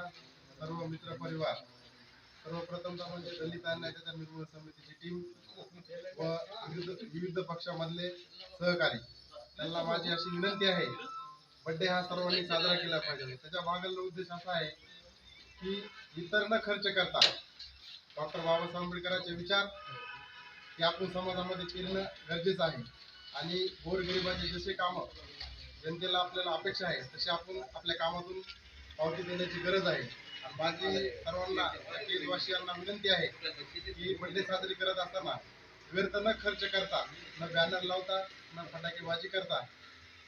सर्व मित्र परिवार. सर्वप्रथमतः म्हणजे दलित अन्याय त्याच्या निर्मूलन समितीची टीम व विविध विविध पक्षामधले सहकारी. त्यांना माझी अशी विनंती आहे बड्डे हा सर्वांनी साजरा केला पाहिजे. त्याच्या मागील उद्देश असा आहे की इतर न खर्च करता डॉक्टर बाबासाहेब आंबेडकरांचे विचार हे आपण समाजामध्ये फिरणं गरजेचं आहे. आणि गोरगरिबाचे जसे कामं जनतेला आपल्याला अपेक्षा आहे तसे आपण आपल्या कामातून पावती देण्याची गरज आहे. आणि माझी सर्वांना केजवासियांना विनंती आहे की बड्डे साजरी करत असताना व्यर्थ न खर्च करता न बॅनर लावता न फटाकेबाजी करता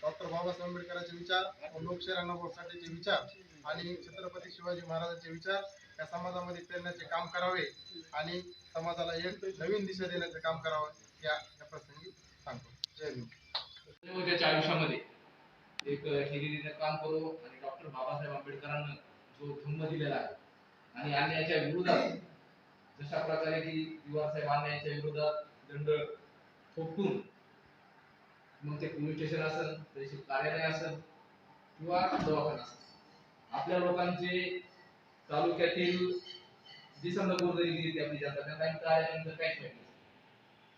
डॉक्टर बाबासाहेब आंबेडकरांचे विचार व लोकशाही अनुभवासाठीचे विचार आणि छत्रपती शिवाजी महाराजांचे विचार या समाजामध्ये पेरण्याचे काम करावे आणि समाजाला एक नवीन दिशा देण्याचे काम करावं या प्रसंगी सांगतो. जय हिंद. त्याच्या आयुष्यामध्ये एक हिरिरीने काम करू आणि डॉक्टर बाबासाहेब आंबेडकरांना जो धम्म दिलेला आहे आणि अन्यायाच्या विरोधात जशा प्रकारे की युवा साहेब अन्यायाच्या विरोधात दंड ठोकून मग ते पोलीस स्टेशन असेल तहसील कार्यालय असेल किंवा दवाखाना असेल. आपल्या लोकांचे तालुक्यातील जी समजा गोरगरिबी ती आपली जनता त्यांना कार्यालयानंतर काहीच माहिती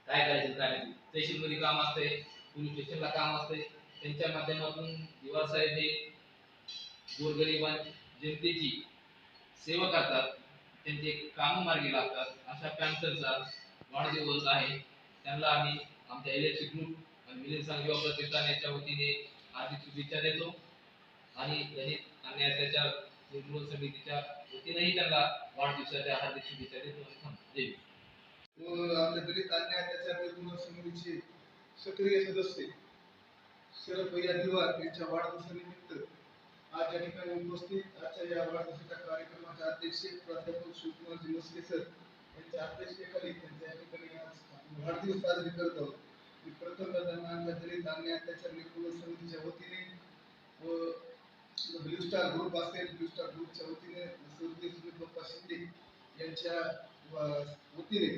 काय करायचं काय नाही. तहसील मध्ये काम असते पोलीस स्टेशनला काम असते. त्यांच्या माध्यमातून युवा साहेब हे गोरगरिबां जनतेची सेवा करतात. त्यांचे काम मार्गी लागतात. अशा पॅन्सरचा वाढदिवस आहे. त्यांना आम्ही आमच्या इलेक्ट्रिक ग्रुप आणि मिलिंद संघ युवा प्रतिष्ठान याच्या वतीने हार्दिक शुभेच्छा देतो. आणि दलित आणि त्याच्या निर्मूलन समितीच्या वतीनेही त्यांना वाढदिवसाच्या हार्दिक शुभेच्छा देतो आणि व आपल्या दलित अन्याय त्याच्या निर्मूलन समितीचे सक्रिय सदस्य शरद भैया दिवार यांच्या वाढदिवसानिमित्त आज या ठिकाणी उपस्थित आजच्या या वाढदिवसाच्या कार्यक्रमाचे अध्यक्ष प्राध्यापक शिवकुमारजी मस्के सर यांच्या अध्यक्षतेखाली त्यांच्या या ठिकाणी आज वाढदिवस साजरी करत आहोत. मी प्रथम त्यांना दलित त्याच्या निर्मूलन समितीच्या वतीने व ब्लू स्टार ग्रुप असेल ब्लू स्टार ग्रुपच्या वतीने स्वर्गीय सुनील बाप्पा शिंदे यांच्या वतीने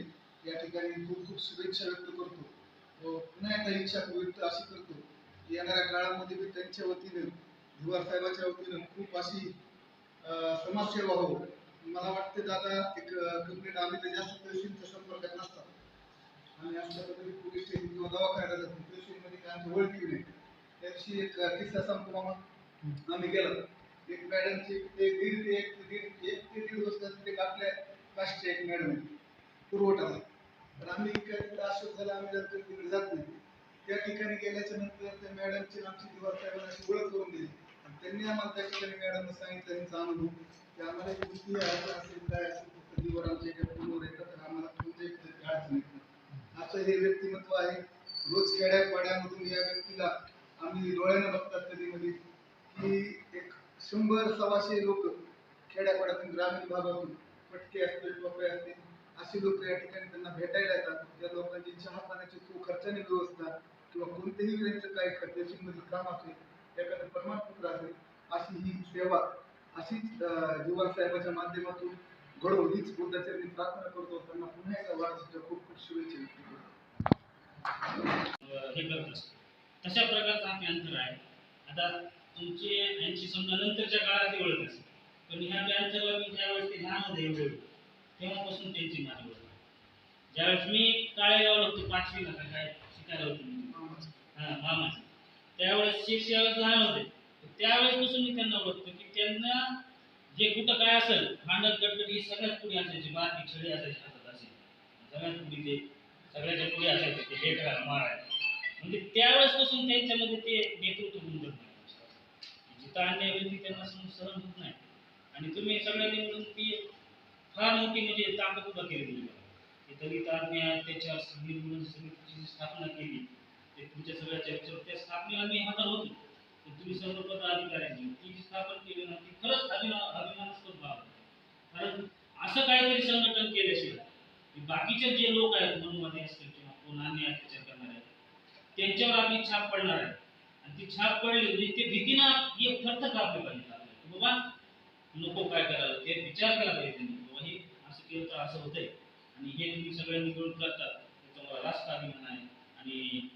या ठिकाणी खूप खूप शुभेच्छा व्यक्त करतो व पुन्हा एकदा इच्छा व्यक्त अशी करतो येणाऱ्या काळामध्ये मी त्यांच्या वतीने धिवार साहेबाच्या वतीनं खूप अशी समाजसेवा हो मला वाटते दादा एक कंप्लेंट आम्ही तर जास्त तहसीलच्या संपर्कात नसतात. आणि असलं पद्धतीने पोलीस स्टेशन किंवा दवाखान्यात जातो तहसीलमध्ये काय आमची ओळखी नाही. त्या दिवशी एक किस्सा सांगतो मामा. आम्ही गेलो. एक मॅडमची ते दीड ते एक ते दीड एक ते दीड वर्ष ते आपल्या कास्टचे एक मॅडम आहे. पुरवठा तर आम्ही काय तिकडे आश्वस्त झालं आम्ही जर तिकडे जात नाही. त्या ठिकाणी गेल्याच्यानंतर त्या मॅडमची आमची दिवार साहेबांना अशी ओळख करून दिली. आणि त्यांनी आम्हाला त्या ठिकाणी मॅडमनं सांगितलं त्यांचा अनुभव की आम्हाला एक गोष्टी अडचण असेल काय असेल फक्त दिवार आमच्या इकडे फोनवर येतात तर आम्हाला कोणत्याही प्रकारची अडचण येत नाही. असं हे व्यक्तिमत्व आहे. रोज खेड्यापाड्यामधून या व्यक्तीला आम्ही डोळ्यानं बघतात कधी मध्ये की एक शंभर सव्वाशे लोक खेड्यापाड्यातून ग्रामीण भागातून पटके असतील टोपे असतील अशी लोक या ठिकाणी त्यांना भेटायला येतात. त्या लोकांची चहा पाण्याची खर्चाने व्यवस्था किंवा कोणत्याही वेळेचं काय खर्चाची काम असेल एखादं प्रमाणपत्र असेल अशी ही सेवा अशीच अं, साहेबाच्या माध्यमातून घडो हीच बुद्धाचरणी प्रार्थना करतो त्यांना पुन्हा एका वाढदिवसाच्या खूप खूप शुभेच्छा व्यक्त करतो. हे करत असतो. तशा प्रकारचा हा अंतर आहे. आता तुमचे यांची समजा नंतरच्या काळात ती ओळख असेल. पण ह्या पॅन्थरला मी ज्यावेळेस ते लहान होते. एवढे तेव्हापासून त्यांची माझी ओळख ज्यावेळेस मी काळेगावला होतो पाचवी का काय शिकायला होतो हा मामाची. त्यावेळेस शिक्ष यावेळेस लहान होते. त्यावेळेसपासून मी त्यांना ओळखतो की त्यांना जे कुठं काय असेल भांडण कटकट ही सगळ्यात पुढे असायची बाकी छडी असायची हातात असे. सगळ्यात पुढे ते सगळ्याच्या पुढे असायचे ते हे करायला मारायला. म्हणजे त्यावेळेसपासून त्यांच्यामध्ये ते नेतृत्व गुण जिथं अन्याय त्यांना सहन होत नाही. आणि तुम्ही सगळ्यांनी मिळून ती फार मोठी म्हणजे ताकद उभा केली. की दलित अन्याय त्याच्या निर्मूलन समितीची स्थापना केली. ते तुमच्या सगळ्या चर्चेवर त्या स्थापनेला मी हजर होतो. तुम्ही सर्व पदाधिकाऱ्यांनी ती जी स्थापन केली ना ती खरंच अभिमानास्पद बाब कारण असं काहीतरी संघटन केल्याशिवाय बाकीचे जे लोक आहेत मनवादी असतील किंवा कोण अन्याय अत्याचार करणारे आहेत त्यांच्यावर आपली छाप पडणार आहे. आणि ती छाप पडली म्हणजे ते भीतीनं एक थरथर कापली पाहिजे आपल्याला. बाबा नको काय करायला ते विचार केला पाहिजे त्यांनी. बाबा हे असं केलं तर असं होतंय. आणि हे तुम्ही सगळ्यांनी मिळून करतात. त्याचा मला रास्त अभिमान आहे. आणि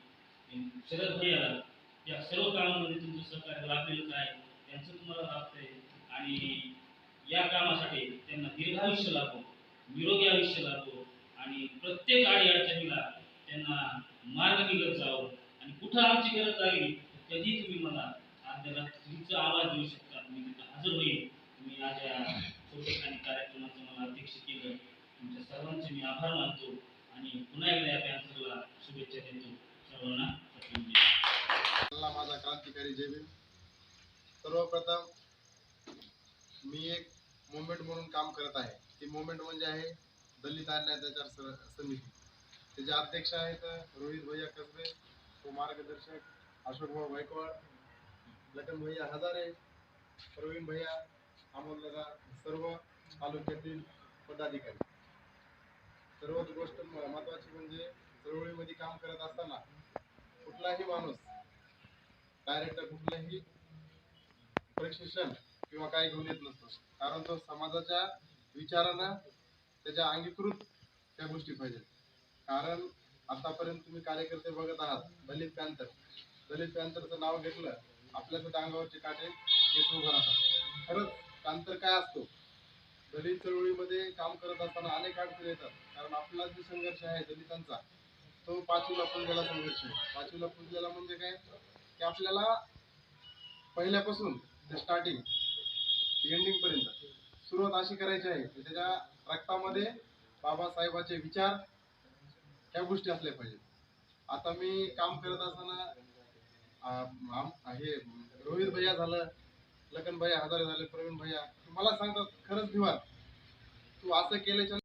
शरद भैयाला या सर्व कामामध्ये तुमचं सहकार्य लाभलेलंच आहे त्यांचं तुम्हाला लाभतंय आणि या कामासाठी त्यांना दीर्घायुष्य लाभो निरोगी आयुष्य लाभो आणि प्रत्येक आडी अडचणीला त्यांना मार्ग निघत जावं. आणि कुठं आमची गरज लागली कधी तुम्ही मला अर्ध्या तुमचा आवाज देऊ शकता. मी तिथं हजर होईल तुम्ही आज या छोट्या कार्यक्रमाचं मला अध्यक्ष केलं. तुमच्या सर्वांचे मी आभार मानतो. आणि पुन्हा एकदा या कॅन्सरला शुभेच्छा देतो. सर्वांना माझा क्रांतिकारी जय सर्वप्रथम मी एक मुवमेंट म्हणून काम करत आहे. ती मुवमेंट म्हणजे आहे दलित अन्यायाचार समिती. त्याचे अध्यक्ष आहेत रोहित भैया कसबे तो मार्गदर्शक अशोक भाऊ गायकवाड लटन भैया हजारे प्रवीण भैया अमोल सर्व तालुक्यातील पदाधिकारी. सर्वात गोष्ट महत्वाची म्हणजे चळवळीमध्ये काम करत असताना कुठलाही माणूस डायरेक्टर कुठलंही प्रशिक्षण किंवा काही घेऊन येत नसतो. कारण तो समाजाच्या विचारांना त्याच्या अंगीकृत त्या गोष्टी पाहिजेत. कारण आतापर्यंत तुम्ही कार्यकर्ते बघत आहात दलित पॅन्थर. दलित पॅन्थरचं नाव घेतलं आपल्या सुद्धा अंगावरचे काटे केस उभं राहतात. खरंच पॅन्थर काय असतो? दलित चळवळीमध्ये काम करत असताना अनेक अडचणी येतात. कारण आपला जो संघर्ष आहे दलितांचा तो पाचवीला पुंजलेला संघर्ष. पाचवीला पुंजलेला म्हणजे काय? की आपल्याला पहिल्यापासून ते स्टार्टिंग एंडिंग पर्यंत सुरुवात अशी करायची आहे की त्याच्या रक्तामध्ये बाबासाहेबाचे विचार ह्या गोष्टी असल्या पाहिजेत. आता मी काम करत असताना हे रोहित भैया झालं लखन भैया हजारे झाले प्रवीण भैया मला सांगतात खरंच दिवान तू असं केल्याच्या